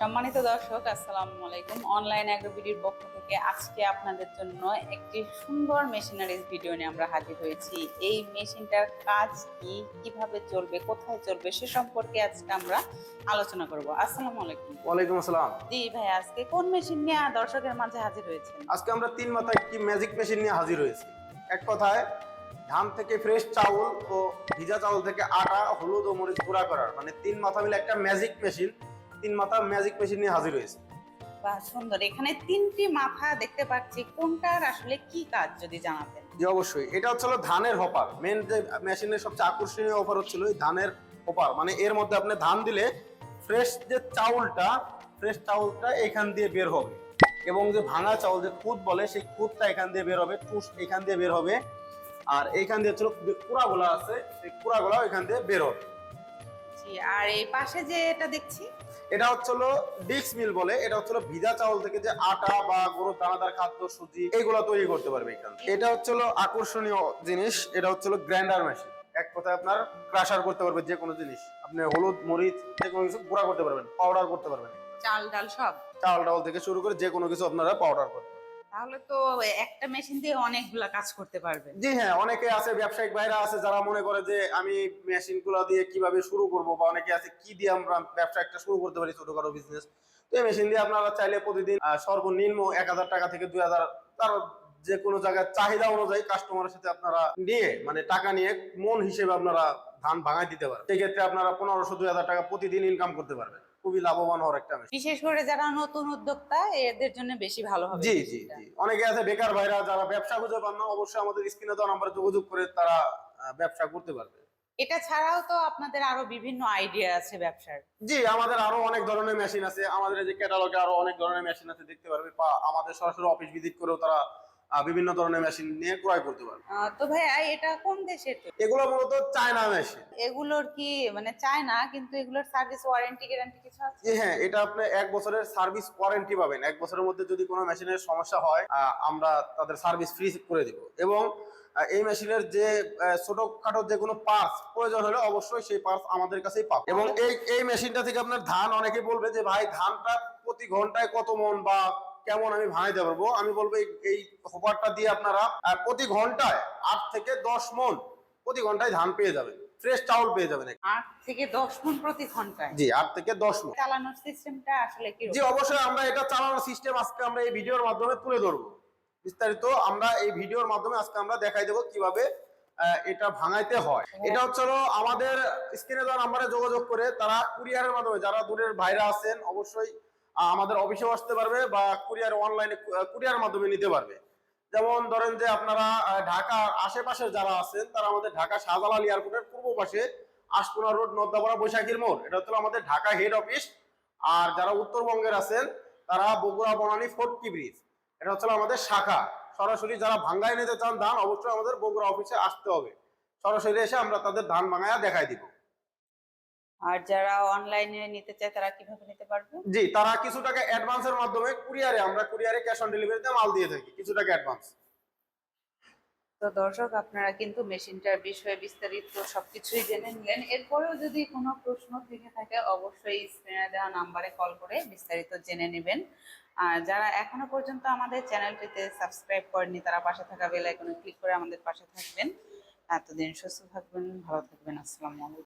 সম্মানিত দর্শক আসসালামু আলাইকুম। অনলাইন অ্যাগ্রোবিডির পক্ষ থেকে আজকে আপনাদের জন্য একটি সুন্দর মেশিনারিজ ভিডিও নিয়ে আমরা হাজির হয়েছি। এই মেশিনটার কাজ কি কীভাবে চলবে কোথায় চলবে সে সম্পর্কে আজকে আমরা আলোচনা করব। আসসালামু আলাইকুম। ওয়ালাইকুম আসসালাম। জি ভাই আজকে কোন মেশিন নিয়ে দর্শকের মাঝে হাজির হয়েছে আজকে আমরা তিন মাথা একটি ম্যাজিক মেশিন নিয়ে হাজির হয়েছি। এক কথায় ধান থেকে ফ্রেশ চাউল ও ভিজা চাউল থেকে আটা হলুদ ও মরিচ গুঁড়া করার। মানে তিন মাথা মিলে একটা ম্যাজিক মেশিন তিন মাথা ম্যাজিক মেশিন নিয়ে হাজির হয়েছে। বাহ সুন্দর এখানে তিনটি মাথা দেখতে পাচ্ছি কোনটার আসলে কি কাজ যদি জানাতেন? জি অবশ্যই। এটা হচ্ছিল ধানের হপার। মেন যে মেশিনের সবচেয়ে আকর্ষণীয় অফার হচ্ছিল এই ধানের হপার। মানে এর মধ্যে আপনি ধান দিলে ফ্রেশ যে চাউলটা ফ্রেশ চাউলটা এখান দিয়ে বের হবে। এবং যে ভাঙা চাউল যে খুদ বলে সেই খুদটা এখান দিয়ে বের হবে টুস এখান দিয়ে বের হবে। আর এইখান দিয়ে হচ্ছিল কুড়াগুলা আছে সেই কুড়াগুলাও এখান দিয়ে বের হবে। জি আর এই পাশে যে এটা দেখছি? এটা হচ্ছিল ডিক্স মিল বলে এটা হচ্ছিল ভিজা চাউল থেকে যে আটা বা গরুর দানাদার খাদ্য সুজি এইগুলো তৈরি করতে পারবে এখানে এটা হচ্ছিল আকর্ষণীয় জিনিস এটা হচ্ছিল গ্রাইন্ডার মেশিন। এক কথায় আপনার ক্রাশার করতে পারবে যে কোনো জিনিস। আপনি হলুদ মরিচ যে কোনো কিছু গুঁড়া করতে পারবেন পাউডার করতে পারবেন। চাল ডাল সব? চাল ডাল থেকে শুরু করে যে কোনো কিছু আপনারা পাউডার করতে পারবেন। তাহলে তো একটা মেশিন দিয়ে অনেকগুলা কাজ করতে পারবেন জি হ্যাঁ অনেকে আছে, ব্যবসায়িক আছে, যারা মনে করে যে আমি দিয়ে কীভাবে শুরু করব বা অনেকে আছে কি দিয়ে আমরা ব্যবসা একটা শুরু করতে পারি বিজনেস তো এই মেশিন দিয়ে আপনারা চাইলে প্রতিদিন সর্বনিম্ন এক হাজার টাকা থেকে দুই হাজার তার যে কোনো জায়গায় চাহিদা অনুযায়ী কাস্টমারের সাথে আপনারা নিয়ে মানে টাকা নিয়ে মন হিসেবে আপনারা ধান ভাঙায় দিতে পারেন সেক্ষেত্রে আপনারা পনেরোশো, দুই হাজার টাকা প্রতিদিন ইনকাম করতে পারবেন। খুবই লাভবান হওয়ার একটা মেশিন বিশেষ করে যারা নতুন উদ্যোক্তা এদের জন্য বেশি ভালো হবে জি জি জি। অনেকে আছে বেকার ভাইরা যারা ব্যবসা খুঁজে পান না অবশ্যই আমাদের স্ক্রিনে দেওয়া নাম্বারে যোগাযোগ করে তারা ব্যবসা করতে পারবে। এটা ছাড়াও তো আপনাদের আরও বিভিন্ন আইডিয়া আছে ব্যবসার। জি আমাদের আরও অনেক ধরনের মেশিন আছে। আমাদের এই যে ক্যাটালগে আরও অনেক ধরনের মেশিন আছে দেখতে পারবে। বা আমাদের সরাসরি অফিস ভিজিট করেও তারা বিভিন্ন ধরনের মেশিন নিয়ে ক্রয় করতে পারবে। তো ভাইয়া এটা কোন দেশের তো? এগুলো মূলত চায়না মেশিন এগুলোর কি মানে চায় না কিন্তু এগুলোর সার্ভিস ওয়ারেন্টি গ্যারান্টি কিছু আছে? হ্যাঁ এটা আপনি এক বছরের সার্ভিস ওয়ারেন্টি পাবেন। এক বছরের মধ্যে যদি কোনো মেশিনের সমস্যা হয় আমরা তাদের সার্ভিস ফ্রি করে দিব। এবং এই মেশিনের যে ছোটখাটো যে কোনো পার্টস প্রয়োজন হলে অবশ্যই সেই পার্টস আমাদের কাছেই পাবে এবং এই এই মেশিনটা থেকে আপনার ধান অনেকে বলবে যে ভাই ধানটা প্রতি ঘন্টায় কত মন বা কেমন আমি ভাঙাইতে পারব? আমি বলব এই- হোপারটা দিয়ে আপনারা প্রতি ঘন্টায় আট থেকে দশ মন প্রতি ঘন্টায় ধান পেয়ে যাবেন। ফ্রেশ চাউল পেয়ে যাবেন আট থেকে দশ মন প্রতি ঘন্টায়? জি আট থেকে দশ মন। চালানোর সিস্টেমটা আসলে কি জি অবশ্যই আমরা এটা চালানোর সিস্টেম আজকে আমরা এই ভিডিওর মাধ্যমে তুলে ধরবো। বিস্তারিত আমরা এই ভিডিওর মাধ্যমে আজকে আমরা দেখাই দেবো কীভাবে এটা ভাঙাইতে হয়। এটা হচ্ছে আমাদের স্ক্রিনে দেওয়া নাম্বারে যোগাযোগ করে তারা কুরিয়ারের মাধ্যমে যারা দূরের ভাইরা আছেন অবশ্যই আমাদের অফিসেও আসতে পারবে বা কুরিয়ার অনলাইনে কুরিয়ার মাধ্যমে নিতে পারবে। যেমন ধরেন যে আপনারা ঢাকার আশেপাশে যারা আছেন, তারা আমাদের ঢাকা শাহজালাল এয়ারপোর্টের পূর্ব পাশে আশপুরা রোড নদ্দাপাড়া বৈশাখীর মোড়। এটা হচ্ছে আমাদের ঢাকা হেড অফিস আর যারা উত্তরবঙ্গের আছেন, তারা বগুড়া, বনানী ফোর্টকি ব্রিজ এটা হচ্ছে আমাদের শাখা। সরাসরি যারা ভাঙ্গায় নিতে চান ধান, অবশ্যই আমাদের বগুড়া অফিসে আসতে হবে। সরাসরি এসে আমরা তাদের ধান ভাঙায়া দেখাই দিব। আর যারা অনলাইনে নিতে চায় তারা কীভাবে নিতে পারবে? জি তারা কিছু টাকা অ্যাডভান্সের মাধ্যমে কুরিয়ারে আমরা কুরিয়ারে ক্যাশ অন ডেলিভারিতে মাল দিয়ে থাকি কিছু টাকা অ্যাডভান্স তো দর্শক আপনারা কিন্তু মেশিনটার বিষয়ে বিস্তারিত সবকিছুই জেনে নিলেন। এরপরেও যদি কোনো প্রশ্ন থেকে থাকে অবশ্যই স্ক্রিনে দেওয়া নাম্বারে কল করে বিস্তারিত জেনে নেবেন। আর যারা এখনও পর্যন্ত আমাদের চ্যানেলটিতে সাবস্ক্রাইব করেনি তারা পাশে থাকা বেল আইকনে ক্লিক করে আমাদের পাশে থাকবেন। এতদিন সুস্থ থাকবেন ভালো থাকবেন। আসসালামু আলাইকুম।